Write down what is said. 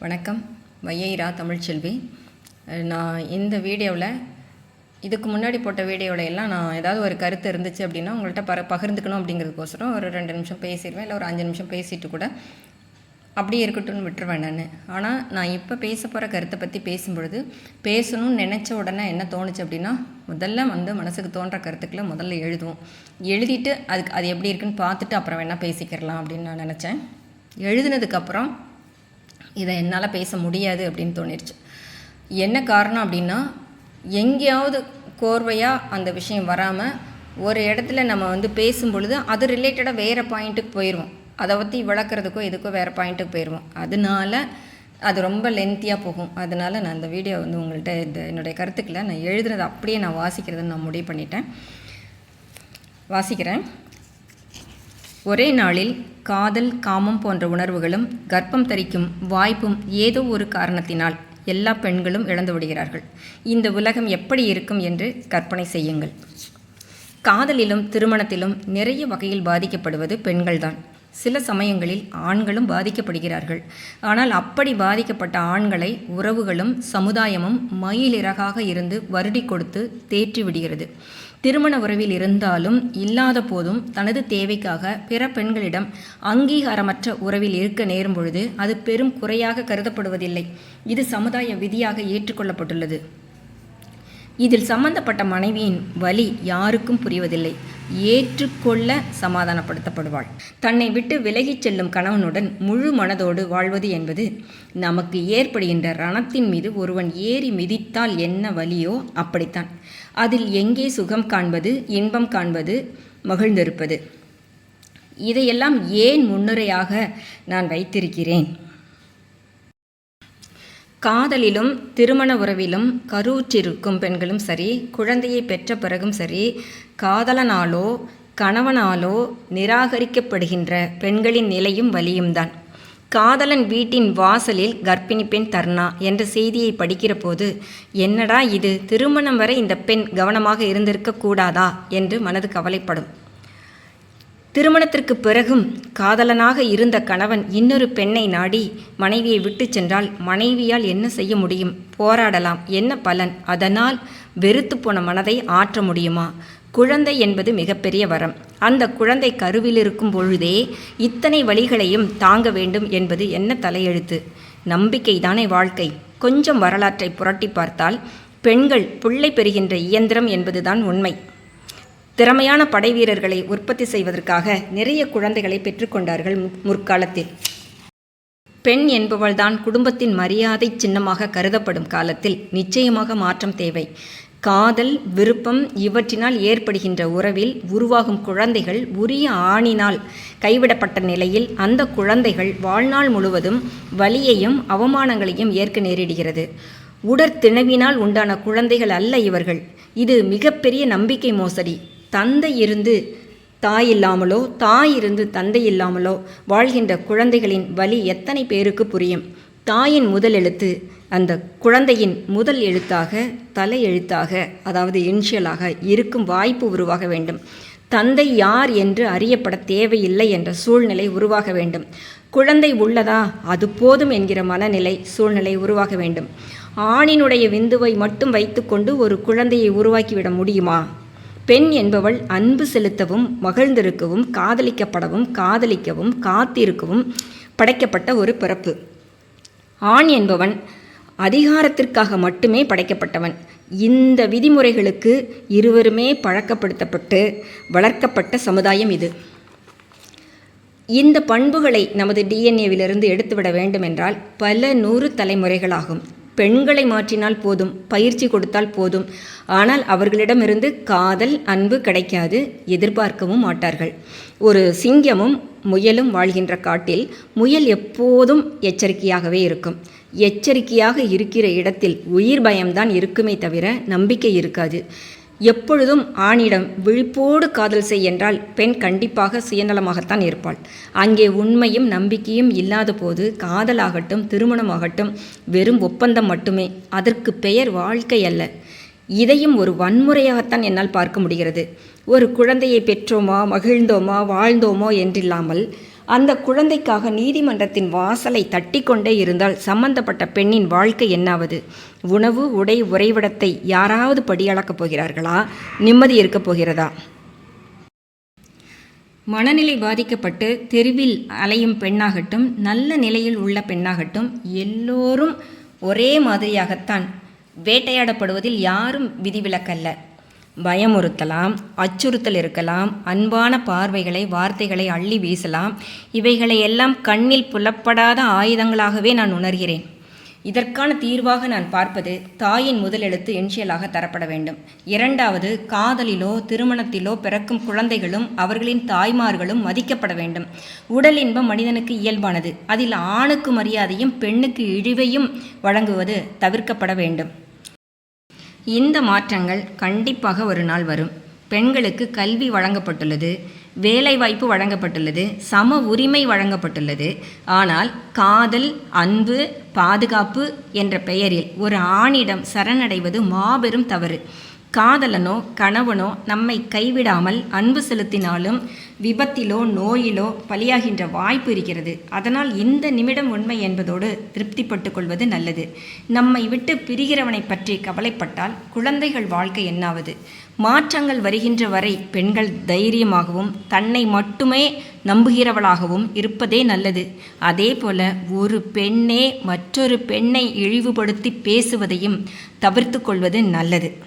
வணக்கம். வையைரா தமிழ்ச்செல்வி. நான் இந்த வீடியோவில் இதுக்கு முன்னாடி போட்ட வீடியோவில் எல்லாம் நான் ஏதாவது ஒரு கருத்து இருந்துச்சு அப்படின்னா உங்கள்கிட்ட பர பகிர்ந்துக்கணும் அப்படிங்கிறதுக்கோசரம் ஒரு ரெண்டு நிமிஷம் பேசிடுவேன் இல்லை ஒரு அஞ்சு நிமிஷம் பேசிட்டு கூட அப்படியே இருக்கட்டும்னு விட்டுருவேன் நான். ஆனால் நான் இப்போ பேச போகிற கருத்தை பற்றி பேசும்பொழுது பேசணும்னு நினச்ச உடனே என்ன தோணுச்சு அப்படின்னா முதல்ல வந்து மனசுக்கு தோன்ற கருத்துக்களை முதல்ல எழுதுவோம். எழுதிட்டு அதுக்கு அது எப்படி இருக்குன்னு பார்த்துட்டு அப்புறம் வேணால் பேசிக்கிறலாம் அப்படின்னு நான் நினச்சேன். எழுதினதுக்கப்புறம் இதை என்னால் பேச முடியாது அப்படின்னு தோணிடுச்சு என்ன காரணம் அப்படின்னா எங்கேயாவது கோர்வையாக அந்த விஷயம் வராமல் ஒரு இடத்துல நம்ம வந்து பேசும் பொழுது அது ரிலேட்டடாக வேறு பாயிண்ட்டுக்கு போயிடுவோம் அதை பற்றி விளக்குறதுக்கோ எதுக்கோ வேறு பாயிண்ட்டுக்கு போயிடுவோம் அதனால அது ரொம்ப லென்த்தியாக போகும். அதனால நான் அந்த வீடியோ வந்து உங்கள்கிட்ட இந்த என்னுடைய கருத்துக்களை நான் எழுதுனது அப்படியே நான் வாசிக்கிறதுன்னு நான் முடிவு பண்ணிட்டேன். வாசிக்கிறேன். ஒரே நாளில் காதல் காமம் போன்ற உணர்வுகளும் கர்ப்பம் தரிக்கும் வாய்ப்பும் ஏதோ ஒரு காரணத்தினால் எல்லா பெண்களும் இழந்து விடுகிறார்கள். இந்த உலகம் எப்படி இருக்கும் என்று கற்பனை செய்யுங்கள். காதலிலும் திருமணத்திலும் நிறைய வகையில் பாதிக்கப்படுவது பெண்கள்தான். சில சமயங்களில் ஆண்களும் பாதிக்கப்படுகிறார்கள். ஆனால் அப்படி பாதிக்கப்பட்ட ஆண்களை உறவுகளும் சமுதாயமும் மயிலிறகாக இருந்து வருடி கொடுத்து தேற்றி விடுகிறது திருமண உறவில் இருந்தாலும் இல்லாத போதும் தனது தேவைக்காக பிற பெண்களிடம் அங்கீகாரமற்ற உறவில் இருக்க நேரும் பொழுது அது பெரும் குறையாக கருதப்படுவதில்லை. இது சமுதாய விதியாக ஏற்றுக்கொள்ளப்பட்டுள்ளது. இதில் சம்பந்தப்பட்ட மனைவியின் வலி யாருக்கும் புரிவதில்லை. ஏற்றுக்கொள்ள சமாதானப்படுத்தப்படுவாள். தன்னை விட்டு விலகிச் செல்லும் கணவனுடன் முழு மனதோடு வாழ்வது என்பது நமக்கு ஏற்படுகின்ற ரணத்தின் மீது ஒருவன் ஏறி மிதித்தால் என்ன வலியோ அப்படித்தான். அதில் எங்கே சுகம் காண்பது இன்பம் காண்பது மகிழ்ந்திருப்பது. இதையெல்லாம் ஏன் முன்னுரையாக நான் வைத்திருக்கிறேன்? காதலிலும் திருமண உறவிலும் கருவுற்றிருக்கும் பெண்களும் சரி குழந்தையை பெற்ற பிறகும் சரி காதலனாலோ கணவனாலோ நிராகரிக்கப்படுகின்ற பெண்களின் நிலையும் வலியும்தான். காதலன் வீட்டின் வாசலில் கர்ப்பிணி பெண் தர்ணா என்ற செய்தியை படிக்கிற போது என்னடா இது? திருமணம் வரை இந்த பெண் கவனமாக இருந்திருக்க கூடாதா? என்று மனது கவலைப்படும். திருமணத்திற்கு பிறகும் காதலனாக இருந்த கணவன் இன்னொரு பெண்ணை நாடி மனைவியை விட்டுச் சென்றால் மனைவியால் என்ன செய்ய முடியும்? போராடலாம். என்ன பலன்? அதனால் வெறுத்து போன மனதை ஆற்ற முடியுமா? குழந்தை என்பது மிகப்பெரிய வரம். அந்த குழந்தை கருவில் இருக்கும் பொழுதே இத்தனை வழிகளையும் தாங்க வேண்டும் என்பது என்ன தலையெழுத்து? நம்பிக்கைதானே வாழ்க்கை. கொஞ்சம் வரலாற்றை புரட்டி பார்த்தால் பெண்கள் பிள்ளை பெறுகின்ற இயந்திரம் என்பதுதான் உண்மை. திறமையான படை வீரர்களை உற்பத்தி செய்வதற்காக நிறைய குழந்தைகளை பெற்றுக்கொண்டார்கள் மு- முற்காலத்தில். பெண் என்பவள்தான் குடும்பத்தின் மரியாதை சின்னமாக கருதப்படும் காலத்தில் நிச்சயமாக மாற்றம் தேவை. காதல் விருப்பம் இவற்றினால் ஏற்படுகின்ற உறவில் உருவாகும் குழந்தைகள் உரிய ஆணினால் கைவிடப்பட்ட நிலையில் அந்த குழந்தைகள் வாழ்நாள் முழுவதும் வலியையும் அவமானங்களையும் ஏற்க நேரிடுகிறது. உடற்திணவினால் உண்டான குழந்தைகள் அல்ல இவர்கள். இது மிகப்பெரிய நம்பிக்கை மோசடி. தந்தை இருந்து தாய் இல்லாமலோ தாய் இருந்து தந்தை இல்லாமலோ வாழ்கின்ற குழந்தைகளின் வலி எத்தனை பேருக்கு புரியும்? தாயின் முதல் எழுத்து அந்த குழந்தையின் முதல் எழுத்தாக தலை எழுத்தாக அதாவது இனிஷியலாக இருக்கும் வாய்ப்பு உருவாக வேண்டும். தந்தை யார் என்று அறியப்பட தேவையில்லை என்ற சூழ்நிலை உருவாக வேண்டும். குழந்தை உள்ளதா? அது போதும் என்கிற மனநிலை சூழ்நிலை உருவாக வேண்டும். ஆணினுடைய விந்துவை மட்டும் வைத்துக்கொண்டு ஒரு குழந்தையை உருவாக்கிவிட முடியுமா? பெண் என்பவள் அன்பு செலுத்தவும் மகிழ்ந்திருக்கவும் காதலிக்கப்படவும் காதலிக்கவும் காத்திருக்கவும் படைக்கப்பட்ட ஒரு பிறப்பு. ஆண் என்பவன் அதிகாரத்திற்காக மட்டுமே படைக்கப்பட்டவன். இந்த விதிமுறைகளுக்கு இருவருமே பழக்கப்படுத்தப்பட்டு வளர்க்கப்பட்ட சமுதாயம் இது. இந்த பண்புகளை நமது டிஎன்ஏவிலிருந்து எடுத்துவிட வேண்டுமென்றால் பல நூறு தலைமுறைகளாகும். பெண்களை மாற்றினால் போதும் பயிற்சி கொடுத்தால் போதும். ஆனால் அவர்களிடமிருந்து காதல் அன்பு கிடைக்காது எதிர்பார்க்கவும் மாட்டார்கள். ஒரு சிங்கமும் முயலும் வாழ்கின்ற காட்டில் முயல் எப்போதும் எச்சரிக்கையாகவே இருக்கும். எச்சரிக்கையாக இருக்கிற இடத்தில் உயிர் பயம்தான் இருக்குமே தவிர நம்பிக்கை இருக்காது. எப்பொழுதும் ஆணிடம் விழிப்போடு காதல் செய் என்றால் பெண் கண்டிப்பாக சுயநலமாகத்தான் இருப்பாள். அங்கே உண்மையும் நம்பிக்கையும் இல்லாத போது காதலாகட்டும் திருமணமாகட்டும் வெறும் ஒப்பந்தம் மட்டுமே அதற்கு பெயர் வாழ்க்கை அல்ல. இதையும் ஒரு வன்முறையாகத்தான் என்னால் பார்க்க முடிகிறது. ஒரு குழந்தையை பெற்றோமா மகிழ்ந்தோமா வாழ்ந்தோமோ என்றில்லாமல் அந்த குழந்தைக்காக நீதிமன்றத்தின் வாசலை தட்டி கொண்டே இருந்தால் சம்பந்தப்பட்ட பெண்ணின் வாழ்க்கை என்னாவது? உணவு உடை உறைவிடத்தை யாராவது படியளக்கப் போகிறார்களா? நிம்மதி இருக்கப் போகிறதா? மனநிலை பாதிக்கப்பட்டு தெருவில் அலையும் பெண்ணாகட்டும் நல்ல நிலையில் உள்ள பெண்ணாகட்டும் எல்லோரும் ஒரே மாதிரியாகத்தான் வேட்டையாடப்படுவதில் யாரும் விதிவிலக்கல்ல. பயமுறுத்தலாம் அச்சுறுத்தல் இருக்கலாம் அன்பான பார்வைகளை வார்த்தைகளை அள்ளி வீசலாம். இவைகளை எல்லாம் கண்ணில் புலப்படாத ஆயுதங்களாகவே நான் உணர்கிறேன். இதற்கான தீர்வாக நான் பார்ப்பது தாயின் முதலெழுத்து என்ஷியலாக தரப்பட வேண்டும். இரண்டாவது காதலிலோ திருமணத்திலோ பிறக்கும் குழந்தைகளும் அவர்களின் தாய்மார்களும் மதிக்கப்பட வேண்டும். உடல் இன்பம் மனிதனுக்கு இயல்பானது. அதில் ஆணுக்கு மரியாதையும் பெண்ணுக்கு இழிவையும் வழங்குவது தவிர்க்கப்பட வேண்டும். இந்த மாற்றங்கள் கண்டிப்பாக ஒரு நாள் வரும். பெண்களுக்கு கல்வி வழங்கப்பட்டுள்ளது வேலைவாய்ப்பு வழங்கப்பட்டுள்ளது சம உரிமை வழங்கப்பட்டுள்ளது. ஆனால் காதல் அன்பு பாதுகாப்பு என்ற பெயரில் ஒரு ஆணிடம் சரணடைவது மாபெரும் தவறு. காதலனோ கணவனோ நம்மை கைவிடாமல் அன்பு செலுத்தினாலும் விபத்திலோ நோயிலோ பலியாகின்ற வாய்ப்பு இருக்கிறது. அதனால் இந்த நிமிடம் உண்மை என்பதோடு திருப்திப்பட்டு கொள்வது நல்லது. நம்மை விட்டு பிரிகிறவனை பற்றி கவலைப்பட்டால் குழந்தைகள் வாழ்க்கை என்னாவது? மாற்றங்கள் வருகின்ற வரை பெண்கள் தைரியமாகவும் தன்னை மட்டுமே நம்புகிறவளாகவும் இருப்பதே நல்லது. அதே போல ஒரு பெண்ணே மற்றொரு பெண்ணை இழிவுபடுத்தி பேசுவதையும் தவிர்த்து கொள்வது நல்லது.